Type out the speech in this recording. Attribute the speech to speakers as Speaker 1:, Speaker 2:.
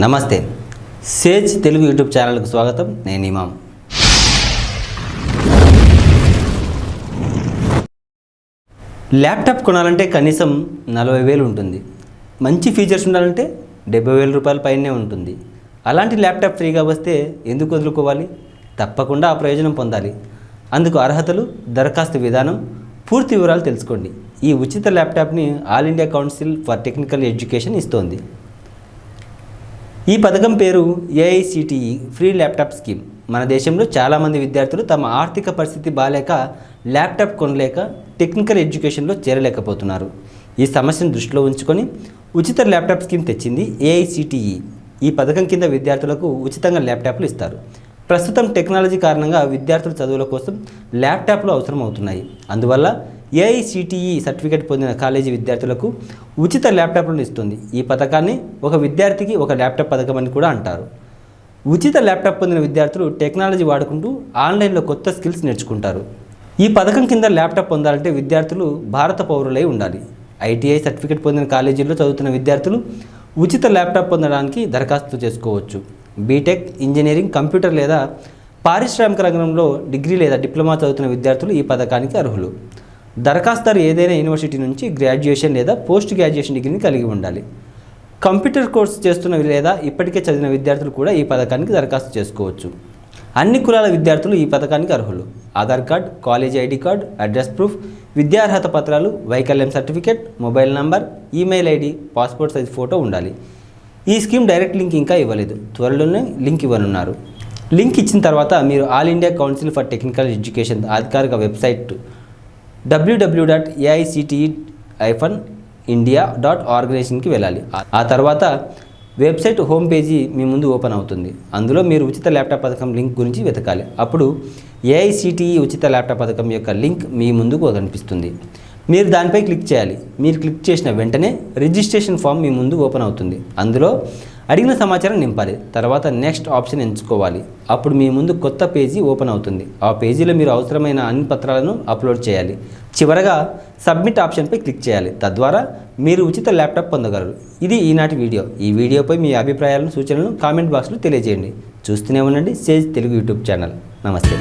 Speaker 1: నమస్తే. Sage Telugu YouTube ఛానల్కు స్వాగతం. నేను ఇమాం. ల్యాప్టాప్ కొనాలంటే కనీసం నలభై వేలు ఉంటుంది. మంచి ఫీచర్స్ ఉండాలంటే డెబ్బై వేల రూపాయల పైనే ఉంటుంది. అలాంటి ల్యాప్టాప్ ఫ్రీగా వస్తే ఎందుకు వదులుకోవాలి? తప్పకుండా ఆ ప్రయోజనం పొందాలి. అందుకు అర్హతలు దరఖాస్తు విధానం పూర్తి వివరాలు తెలుసుకోండి. ఈ ఉచిత ల్యాప్టాప్ని All India Council for Technical Education ఇస్తోంది. ఈ పథకం పేరు ఏఐసిటిఈ ఫ్రీ ల్యాప్టాప్ స్కీమ్ మన దేశంలో చాలామంది విద్యార్థులు తమ ఆర్థిక పరిస్థితి బాలేక ల్యాప్టాప్ కొనలేక టెక్నికల్ ఎడ్యుకేషన్లో చేరలేకపోతున్నారు. ఈ సమస్యను దృష్టిలో ఉంచుకొని ఉచిత ల్యాప్టాప్ స్కీమ్ తెచ్చింది ఏఐసిటిఈ ఈ పథకం కింద విద్యార్థులకు ఉచితంగా ల్యాప్టాప్లు ఇస్తారు. ప్రస్తుతం టెక్నాలజీ కారణంగా విద్యార్థుల చదువుల కోసం ల్యాప్టాప్లు అవసరం అవుతున్నాయి అందువల్ల ఏఐసిటిఈ సర్టిఫికేట్ పొందిన కాలేజీ విద్యార్థులకు ఉచిత ల్యాప్టాప్లను ఇస్తుంది. ఈ పథకాన్ని ఒక విద్యార్థికి ఒక ల్యాప్టాప్ పథకం అని కూడా అంటారు. ఉచిత ల్యాప్టాప్ పొందిన విద్యార్థులు టెక్నాలజీ వాడుకుంటూ ఆన్లైన్లో కొత్త స్కిల్స్ నేర్చుకుంటారు. ఈ పథకం కింద ల్యాప్టాప్ పొందాలంటే విద్యార్థులు భారత పౌరులై ఉండాలి. ఐటీఐ సర్టిఫికేట్ పొందిన కాలేజీల్లో చదువుతున్న విద్యార్థులు ఉచిత ల్యాప్టాప్ పొందడానికి దరఖాస్తు చేసుకోవచ్చు. బీటెక్ ఇంజనీరింగ్ కంప్యూటర్ లేదా పారిశ్రామిక రంగంలో డిగ్రీ లేదా డిప్లొమా చదువుతున్న విద్యార్థులు ఈ పథకానికి అర్హులు. దరఖాస్తుదారు ఏదైనా యూనివర్సిటీ నుంచి గ్రాడ్యుయేషన్ లేదా పోస్ట్ గ్రాడ్యుయేషన్ డిగ్రీని కలిగి ఉండాలి. కంప్యూటర్ కోర్స్ చేస్తున్న లేదా ఇప్పటికే చదివిన విద్యార్థులు కూడా ఈ పథకానికి దరఖాస్తు చేసుకోవచ్చు. అన్ని కులాల విద్యార్థులు ఈ పథకానికి అర్హులు. Aadhaar card college ID card address proof విద్యార్హత పత్రాలు వైకల్యం certificate mobile number email ID passport size photo ఉండాలి. ఈ స్కీమ్ డైరెక్ట్ లింక్ ఇంకా ఇవ్వలేదు. త్వరలోనే లింక్ ఇవ్వనున్నారు. లింక్ ఇచ్చిన తర్వాత మీరు All India Council for Technical Education అధికారిక website WWW dot AICTE hyphen India dot ఆర్గనైజేషన్కి వెళ్ళాలి. ఆ- ఆ తర్వాత వెబ్సైట్ హోమ్ పేజీ మీ ముందు ఓపెన్ అవుతుంది. అందులో మీరు ఉచిత ల్యాప్టాప్ పథకం లింక్ గురించి వెతకాలి. అప్పుడు ఏఐసిటిఈ ఉచిత ల్యాప్టాప్ పథకం యొక్క లింక్ మీ ముందుకు కనిపిస్తుంది. మీరు దానిపై క్లిక్ చేయాలి. మీరు క్లిక్ చేసిన వెంటనే రిజిస్ట్రేషన్ ఫామ్ మీ ముందు ఓపెన్ అవుతుంది. అందులో అడిగిన సమాచారం నింపాలి. తర్వాత నెక్స్ట్ ఆప్షన్ ఎంచుకోవాలి. అప్పుడు మీ ముందు కొత్త పేజీ ఓపెన్ అవుతుంది. ఆ పేజీలో మీరు అవసరమైన అన్ని పత్రాలను అప్లోడ్ చేయాలి. చివరగా సబ్మిట్ ఆప్షన్పై క్లిక్ చేయాలి. తద్వారా మీరు ఉచిత ల్యాప్టాప్ పొందగలరు. ఇది ఈనాటి వీడియో. ఈ వీడియోపై మీ అభిప్రాయాలను సూచనలను కామెంట్ బాక్స్లో తెలియజేయండి. చూస్తూనే ఉండండి. Sage Telugu YouTube channel. నమస్తే.